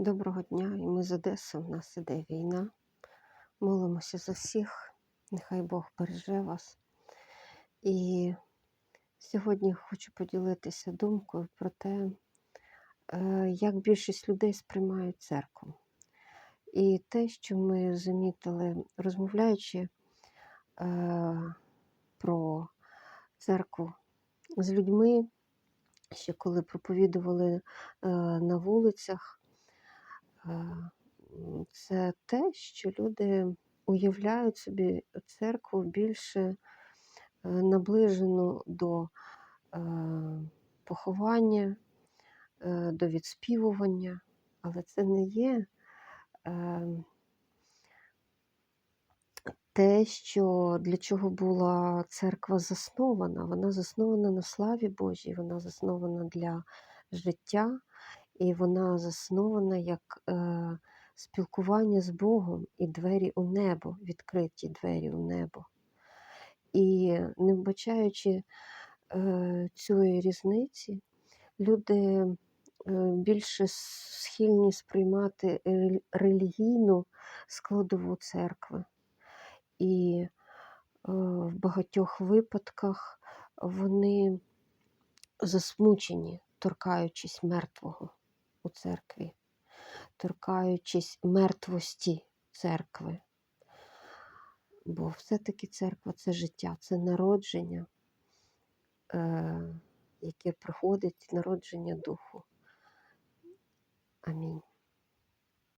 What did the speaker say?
Доброго дня, і ми з Одеси. У нас іде війна. Молимося за всіх. Нехай Бог береже вас. І сьогодні хочу поділитися думкою про те, е, як більшість людей сприймають церкву. І те, що ми замітили, розмовляючи е, про церкву з людьми, ще коли проповідували е, на вулицях. Е, це те, що люди уявляють собі церкву більше е, наближену до е, поховання, до відспівування, але це не є те, що для чого була церква заснована. Вона заснована на славі Божій, вона заснована для життя. І вона заснована як е, спілкування з Богом і двері у небо, відкриті двері у небо. І не вбачаючи е, цієї різниці, люди е, більше схильні сприймати релігійну складову церкви. І е, в багатьох випадках вони засмучені, торкаючись мертвого у церкві, торкаючись мертвості церкви. Бо все-таки церква це життя, це народження, е, яке приходить народження духу. Амінь.